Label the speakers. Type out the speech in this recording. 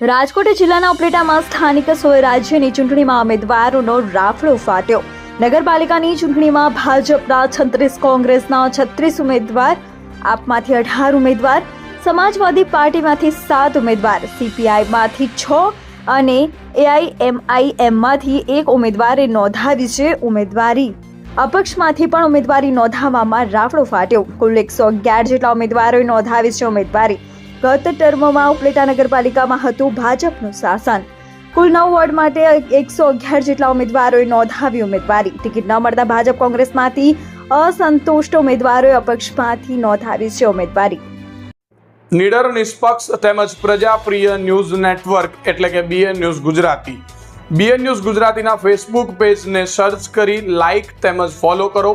Speaker 1: રાજકોટ જિલ્લાના ઉપલેટામાં સ્થાનિક સ્વરાજ્યની રાજ્યની ચૂંટણીમાં ઉમેદવારોનો રાફડો ફાટ્યો. નગરપાલિકાની ચૂંટણીમાં ભાજપના છત્રીસ, કોંગ્રેસના છત્રીસ ઉમેદવાર, આપમાંથી અઢાર ઉમેદવાર, સમાજવાદી પાર્ટીમાંથી સાત ઉમેદવાર, સીપીઆઈમાંથી છ અને એઆઈએમઆઈએમમાંથી એક ઉમેદવારે નોંધાવી છે ઉમેદવારી. અપક્ષમાંથી પણ ઉમેદવારી નોંધાવવામાં રાફડો ફાટ્યો. કુલ એકસો અગિયાર જેટલા ઉમેદવારોએ નોંધાવી છે ઉમેદવારી. ગત ટર્મમાં ઉપલેટા નગરપાલિકામાં હતું ભાજપનું શાસન. કુલ નવ વોર્ડ માટે એકસો અગિયાર જેટલા ઉમેદવારોએ નોંધાવી ઉમેદવારી. ટિકિટ ન મળતા ભાજપ કોંગ્રેસમાંથી અસંતુષ્ટ ઉમેદવારોએ અપક્ષમાંથી નોંધાવી છે ઉમેદવારી.
Speaker 2: નિડર, નિષ્પક્ષ તેમજ પ્રજાપ્રિય ન્યૂઝ નેટવર્ક એટલે કે BN news Gujarati. BN news ગુજરાતીના ફેસબુક પેજને સર્ચ કરી લાઇક તેમજ ફોલો કરો.